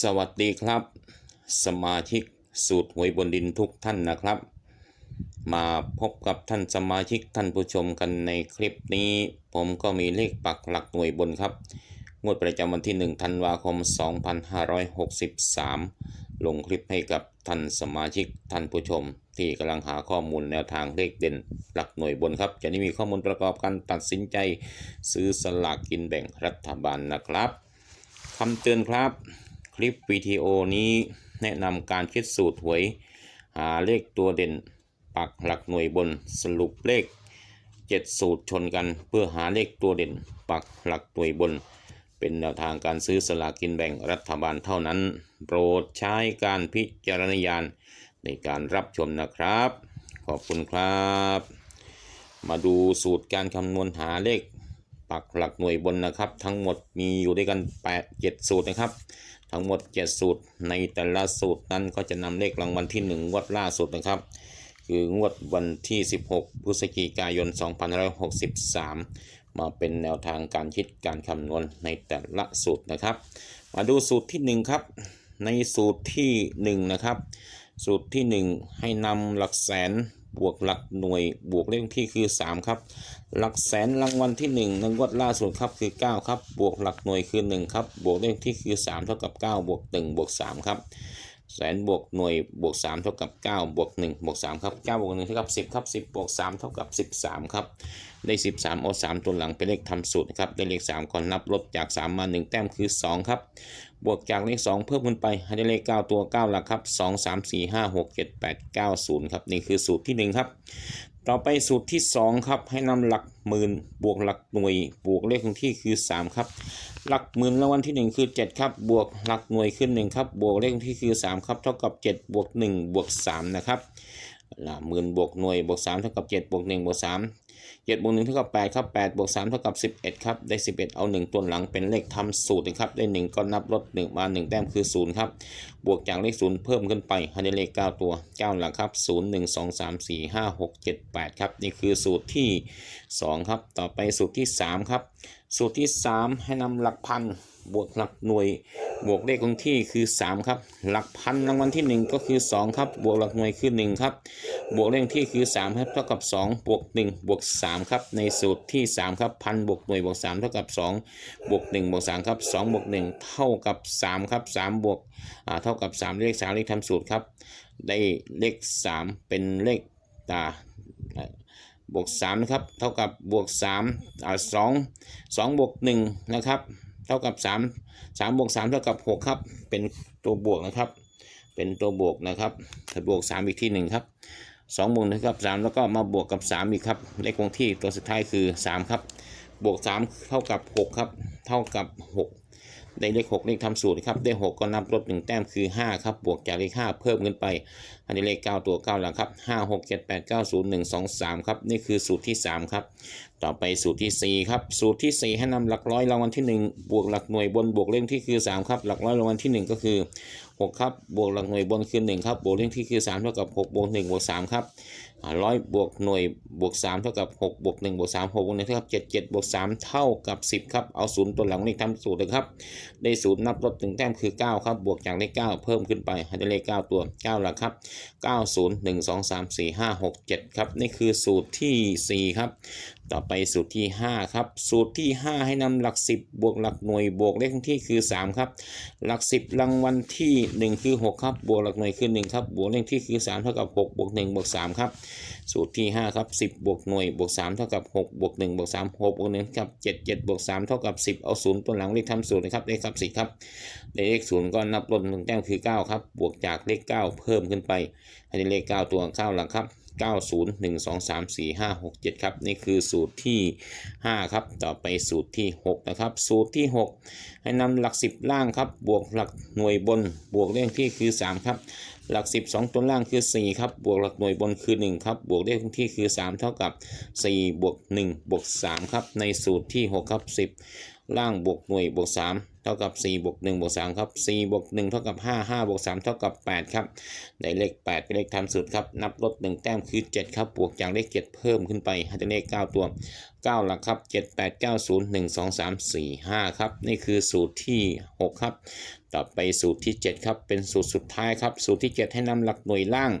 สวัสดีครับ สมาชิกสูตรหวยบนดินทุกท่านนะครับ มาพบกับท่านสมาชิกท่านผู้ชมกันในคลิปนี้ ผมก็มีเลขปักหลักหน่วยบนครับ งวดประจำวันที่ 1 ธันวาคม 2563 ลงคลิปให้กับท่านสมาชิกท่านผู้ชม ที่กำลังหาข้อมูลแนวทางเลขเด่นหลักหน่วยบนครับ จะได้มีข้อมูลประกอบการตัดสินใจ ซื้อสลากกินแบ่งรัฐบาลนะครับคำเตือนครับ คลิปวิดีโอนี้แนะนำการคิดสูตรหวย หาเลขตัวเด่น ปักหลักหน่วยบนสรุปเลข 7 สูตรชนกันเพื่อหาเลขตัวเด่น ปักหลักหน่วยบน เป็นแนวทางการซื้อสลากกินแบ่งรัฐบาลเท่านั้น โปรดใช้การพิจารณญาณในการรับชมนะครับ ขอบคุณครับ มาดูสูตรการคำนวณหาเลขปักหลักหน่วยบนนะครับ ทั้งหมดมีอยู่ด้วยกัน 8 7 สูตรนะครับ ทั้งหมด 7 สูตร ในแต่ละสูตรนั้นก็จะนำเลขรางวัลที่ 1 งวดล่าสุดนะครับ คืองวดวันที่ 16 พฤศจิกายน 2563 มาเป็นแนวทางการคิดการคำนวณในแต่ละสูตรนะครับ มาดูสูตรที่ 1 ครับ ในสูตรที่ 1 นะครับ สูตรที่ 1 ให้นำหลักแสน บวกหลักหน่วยบวกเลขที่คือ 3 ครับ หลักแสนรางวัลที่1ในงวดล่าสุดครับคือ 9 ครับ บวกหลักหน่วยคือ 1 ครับ บวกเลขที่คือ 3 เท่ากับ 9 บวก 1 บวก 3 ครับ แสนบวกหน่วยบวก 3 เท่ากับ 9 บวก 1 บวก 3 ครับ 9 บวก 1 เท่ากับ 10 ครับ 10 บวก 3 เท่ากับ 13 ครับ ได้ 13เอา3ตัวหลังเป็นเลขทำสูตรนะครับได้เลข3ก่อนนับลบจาก 3 มา 1 แต้มคือ 2 ครับ บวกจากเลข 2 เพิ่มขึ้นไปให้ได้เลข 9 ตัว 9 หลักครับ 2 3 4 5 6 7 8 9 0ครับนี่คือสูตรที่ 1 ครับ ต่อไปสูตรที่ 2 ครับ ให้นำหลักหมื่นบวกหลักหน่วยบวกเลขคงที่คือ 3 ครับ หลักหมื่นรางวัลที่ 1 คือ 7 ครับ บวกหลักหน่วยขึ้น1ครับบวกเลขคงที่คือ 3 ครับ เท่ากับ 7 บวก 1 บวก 3 นะครับหมื่นบวกหน่วยบวก3เท่ากับ7บวก1บวก3 เจ็ดบวกหนึ่งเท่ากับแปดครับแปดบวกสามเท่ากับสิบเอ็ดครับได้สิบเอ็ดเอาหนึ่งตัวหลังเป็นเลขทำสูตรนะครับได้หนึ่งก็นับลดหนึ่งมาหนึ่งแต้มคือศูนย์ครับบวกจากเลขศูนย์เพิ่มขึ้นไปให้ได้เลขเก้าตัวเก้าหลักครับศูนย์หนึ่งสองสามสี่ห้าหกเจ็ดแปดครับนี่คือสูตรที่สองครับต่อไปสูตรที่สามครับสูตรที่ 3 ให้นำหลักพันบวกหลักหน่วย บวกเลขคงที่คือ 3 ครับ หลักพันรางวัลที่ 1 ก็คือ 2 ครับ บวกหลักหน่วยคือ 1 ครับ บวกเลขคงที่คือ 3 ครับ เท่ากับ 2 บวก 1 บวก 3 ครับ ในสูตรที่ 3 ครับพันบวกหน่วยบวก 3 เท่ากับ 2 บวก 1 บวก 3 ครับ 2 บวก 1 เท่ากับ 3 ครับ 3 บวกอ่าเท่ากับ 3 เลข 3 เลขทำสูตรครับ ได้เลข 3 เป็นเลขตา บวก3นะครับเท่ากับบวก3อ่า2 2บวก1นะครับเท่ากับ 3 3บวก3เท่ากับ6ครับเป็นตัวบวกนะครับ เป็นตัวบวกนะครับถ้าบวก 3 อีกที่หนึ่งครับ2บวก1เท่ากับ 3 แล้วก็มาบวกกับ 3 อีกครับเลขคงที่ตัวสุดท้ายคือ 3 ครับ บวก 3 เท่ากับ 6 ครับ เท่ากับ 6 ได้เลข6เลขทำสูตรครับได้6ก็นับลด1แต้มคือ5ครับบวกจากเลข5เพิ่มขึ้นไป อันนี้เลข9ตัว9หลังครับ5 6 7 8 9 0 1 2 3ครับนี่คือสูตรที่3ครับต่อไปสูตรที่4ครับสูตรที่4ให้นำหลักร้อยรางวัลที่1บวกหลักหน่วยบนบวกเลขที่คือ3ครับหลักร้อยรางวัลที่1ก็คือ6ครับบวกหลักหน่วยบนคือ1ครับบวกเลขที่คือ3เท่ากับ6บวก1บวก3ครับ ร้อยบวกหน่วยบวก3เท่ากับ6บวก1บวก3 6บวก1เท่ากับ7 7บวก3เท่ากับ 10ครับเอาศูนย์ตัวหลังเลขทำสูตรเลยครับได้ศูนย์นับลบถึงแต้มคือ 9 ครับบวกจากเลข9เพิ่มขึ้นไปให้ได้เลข 9 ตัว 9 หลักครับ 9 0 1 2 3 4 5 6 7 ครับ นี่คือสูตรที่ 4 ครับ ต่อไปสูตรที่ 5 ครับ สูตรที่ 5 ให้นำหลัก 10 บวกหลักหน่วยบวกเลขที่คือ 3 ครับ หลัก 10รางวัลที่ 1 คือ 6 ครับบวกหลักหน่วยคือ 1 ครับบวกเลขที่คือ 3 เท่ากับ 6 บวก1บวก3ครับสูตรที่5ครับ10 บวกหน่วยบวก3เท่ากับ6บวก1บวก3 6บวก1เท่ากับ7 7บวก3เท่ากับ 10 เอา0ตัวหลังเลขทำสูตรนะครับเลขครับ10ครับในเลข0ก็นับลดหนึ่งแต้มคือ 9 ครับ บวกจากเลข 9 เพิ่มขึ้นไป ให้ได้เลข 9 ตัว9หลังครับ 90 1 2 3 4 5 6 7 ครับ นี่คือสูตรที่ 5 ครับ ต่อไปสูตรที่ 6 นะครับ สูตรที่ 6 ให้นำหลัก 10 ล่างครับ บวกหลักหน่วยบน บวกเลขที่คือ 3 ครับ หลัก 10 2 ตัวล่างคือ 4 ครับ บวกหลักหน่วยบนคือ 1 ครับ บวกเลขที่คือ 3 เท่ากับ 4 บวก 1 บวก 3 ครับ ในสูตรที่ 6 ครับ 10 ล่างบวกหน่วยบวก 3 เท่ากับ4บวก1บวก3ครับ4บวก1เท่ากับ5 5บวก3เท่ากับ8ครับได้เลข8เป็นเลขทำสูตรครับนับลด1แต้มคือ 7 ครับบวกจากเลข 7 เพิ่มขึ้นไปให้ได้เลข 9 ตัว 9 หลักครับ 7 8 9 0 1 2 3 4 5 ครับ นี่คือสูตรที่ 6 ครับ ต่อไปสูตรที่ 7 ครับ เป็นสูตรสุดท้ายครับ สูตรที่ 7 ให้นำหลักหน่วยล่าง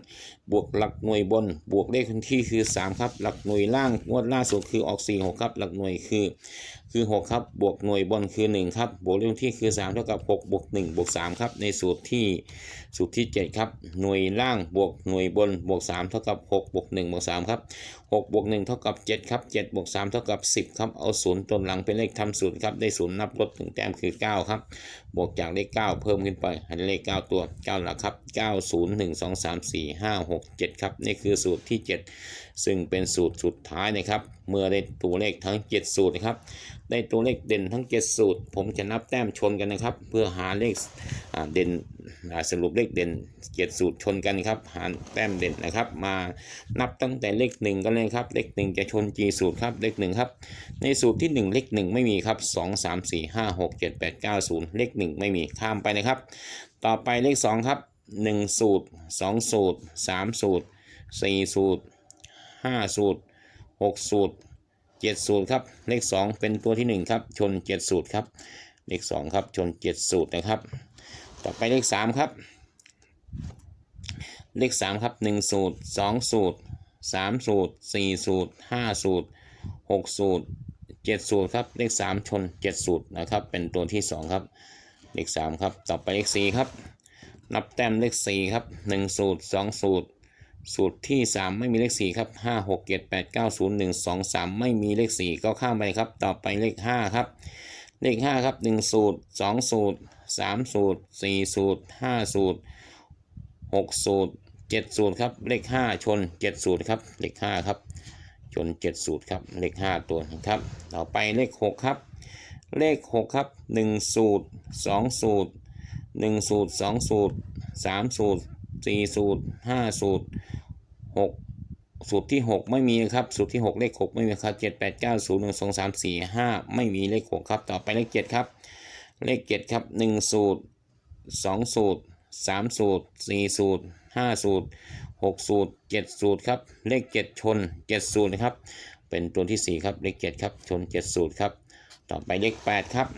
บวกหลักหน่วยบน บวกเลขที่คือ 3 ครับ หลักหน่วยล่างงวดล่าสุดคือออก 4 6 ครับ หลักหน่วยคือ คือ 6 ครับ บวกหน่วยบนคือ 1 ครับ บวกเลขที่คือ 3 เท่ากับ 6 บวก 1 บวก 3 ครับ ในสูตรที่สูตรที่ 7 ครับ หน่วยล่างบวกหน่วยบน บวก 3 เท่ากับ 6 บวก 1 บวก 3 ครับ 6 บวก 1 เท่ากับ 7 ครับ 7 บวก 3 เท่ากับ 10 ครับ เอาศูนย์ตัวหลังเป็นเลขทำศูนย์ครับ ได้ศูนย์นับลดถึงแต้มคือ 9 ครับ บวกจากเลข9 9 เพิ่มขึ้นไปหันเลข 9 ตัว9หลักครับ 9 0 1 2 3 4 5 6 7 ครับ นี่คือสูตรที่ 7ซึ่งเป็นสูตรสุดท้ายนะครับ เมื่อได้ตัวเลขทั้ง 7 สูตรนะครับ ได้ตัวเลขเด่นทั้ง 7 สูตร ผมจะนับแต้มชนกันนะครับ เพื่อหาเลขเด่นสรุปเลขเด่น 7 สูตรชนกันครับ หาแต้มเด่นนะครับ มานับตั้งแต่เลข 1 กันเลยครับ เลข 1 จะชน G สูตรครับ เลข 1 ครับ ในสูตรที่ 1 เลข 1 ไม่มีครับ 2 3 4 5 6 7 8 9 0 เลข 1 ไม่มีข้ามไปนะครับ ต่อไปเลข 2 ครับ 1 สูตร 2 สูตร 3 สูตร 4 สูตร 5 สูตร 6 สูตร 7 สูตรครับ เลข 2 เป็นตัวที่ 1 ครับ ชน 7 สูตรครับ เลข 2 ครับ ชน 7 สูตรนะครับ ต่อไปเลข 3 ครับ เลข 3 ครับ 1 สูตร 2 สูตร 3 สูตร 4 สูตร 5 สูตร 6 สูตร 7 สูตรครับ เลข 3 ชน 7 สูตรนะครับ เป็นตัวที่ 2 ครับ เลข 3 ครับ ต่อไปเลข 4 ครับนับแต้มเลข4ครับ 1 สูตร 2 สูตร สูตรที่ 3 ไม่มีเลข4ครับ5 6 7 8 9 0 1 2 3 ไม่มีเลข 4 ก็ข้ามไปครับ ต่อไปเลข 5 ครับ เลข 5 ครับ 1 สูตร 2 สูตร 3 สูตร 4 สูตร 5 สูตร 6 สูตร 7 สูตรครับ เลข 5 ชน 7 สูตรครับ เลข 5 ครับ ชน 7 สูตรครับ เลข 5 ตัวนะครับ ต่อไปเลข 6 ครับ เลข 6 ครับ 1 สูตร 2 สูตร 1 สูตร 2 สูตร 3 สูตร 4สูตร5สูตร6สูตรที่ 6 ไม่มีครับ สูตรที่ 6 เลข 6 ไม่มีครับ 7 8 9 0 1 2 3 4 5 ไม่มีเลข 6 ครับ ต่อไปเลข 7 ครับ เลข 7 ครับ 1 สูตร 2 สูตร 3 สูตร 4 สูตร 5 สูตร 6 สูตร 7 สูตรครับ เลข 7 ชน 7 สูตรนะครับ เป็นตัวที่ 4 ครับ เลข 7 ครับ ชน 7 สูตรครับ ต่อไปเลข 8 ครับ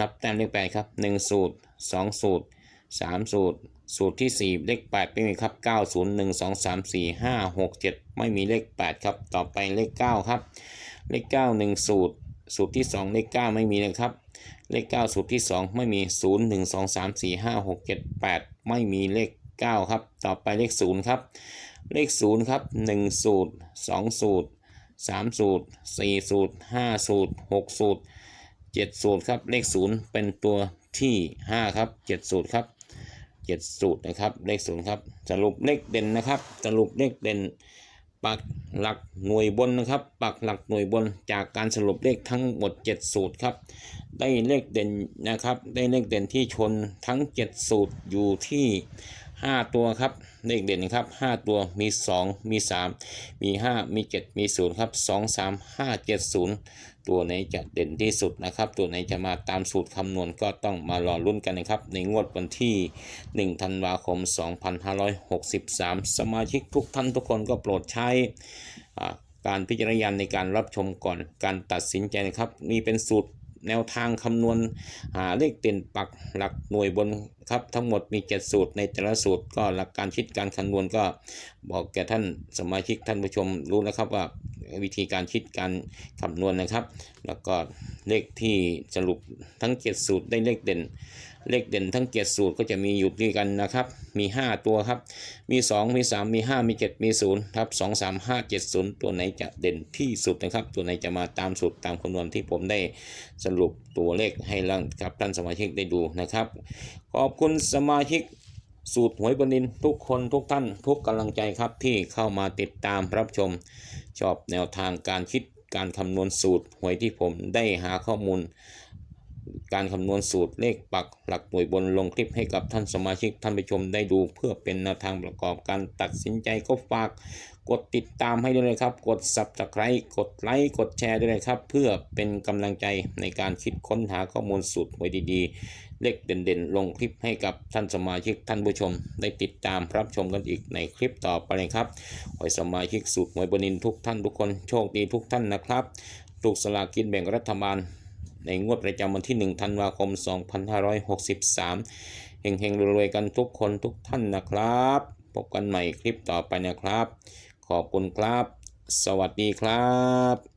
นับแต้มเลข 8 ครับ 1 สูตร 2 สูตร 3 สูตร สูตรที่ 4 เลข 8 ไม่มีครับ 9 0 1 2 3 4 5 6 7 ไม่มีเลข 8 ครับ ต่อไปเลข 9 ครับ เลข 9 1 สูตร สูตรที่ 2 เลข 9 ไม่มีนะครับ เลข 9 สูตรที่ 2 ไม่มี 0 1 2 3 4 5 6 7 8 ไม่มีเลข 9 ครับ ต่อไปเลข 0 ครับ เลข 0 ครับ 1 สูตร 2 สูตร 3 สูตร 4 สูตร 5 สูตร 6 สูตร 7 สูตรครับ เลข 0 เป็นตัวที่ 5 ครับ 7 สูตรครับ 7สูตรนะครับ เลข0ครับ สรุปเลขเด่นนะครับ สรุปเลขเด่น ปักหลักหน่วยบนนะครับ ปักหลักหน่วยบนจากการสรุปเลขทั้งหมด 7 สูตรครับ ได้เลขเด่นนะครับ ได้เลขเด่นที่ชนทั้ง 7 สูตรอยู่ที่ 5ตัวครับเลขเด่นนะครับ5ตัวมี2มี3มี5มี7มี0ครับ2 3 5 7 0ตัวไหนจะเด่นที่สุดนะครับ ตัวไหนจะมาตามสูตรคำนวณก็ต้องมารอรุ่นกันนะครับ ในงวดวันที่ 1 ธันวาคม 2563 สมาชิกทุกท่านทุกคนก็โปรดใช้อ่าการพิจารณาในการรับชมก่อนการตัดสินใจนะครับนี่เป็นสูตร แนวทางคำนวณหาเลขเด่นปักหลักหน่วยบนครับ ทั้งหมดมี 7 สูตรในแต่ละสูตรก็หลักการคิดการคำนวณก็บอกแก่ท่านสมาชิกท่านผู้ชมรู้นะครับว่าวิธีการคิดการคำนวณนะครับ แล้วก็เลขที่สรุปทั้ง 7 สูตรได้เลขเด่น เลขเด่นทั้ง 7 สูตรก็จะมีอยู่ด้วยกันนะครับ มี 5 ตัวครับ มี 2 มี 3 มี 5 มี 7 มี0ครับ2 3 5 7 0 ตัวไหนจะเด่นที่สุดนะครับ ตัวไหนจะมาตามสูตรตามคำนวณที่ผมได้สรุปตัวเลขให้ร่างกับท่านสมาชิกได้ดูนะครับ ขอบคุณสมาชิกสูตรหวยบดินทุกคนทุกท่านทุกกำลังใจครับที่เข้ามาติดตามรับชม ชอบแนวทางการคิดการคำนวณสูตรหวยที่ผมได้หาข้อมูล การคำนวณสูตรเลขปักหลักหน่วยบนลงคลิปให้กับท่านสมาชิกท่านผู้ชมได้ดู เพื่อเป็นแนวทางประกอบการตัดสินใจก็ฝาก กดติดตามให้ด้วยนะครับ กด subscribe กดไลค์กดแชร์ด้วยนะครับ เพื่อเป็นกำลังใจในการคิดค้นหาข้อมูลสูตรไว้ดีๆ เลขเด่นๆ ลงคลิปให้กับท่านสมาชิกท่านผู้ชม ได้ติดตามรับชมกันอีกในคลิปต่อไปเลยครับขอให้สมาชิกสูตรหวยบนินทุกท่านทุกคนโชคดีทุกท่านนะครับถูกสลากกินแบ่งรัฐบาล ในงวดประจำวันที่ 1 ธันวาคม 2563 เฮงๆรวยๆกันทุกคนทุกท่านนะครับ พบกันใหม่คลิปต่อไปนะครับ ขอบคุณครับ สวัสดีครับ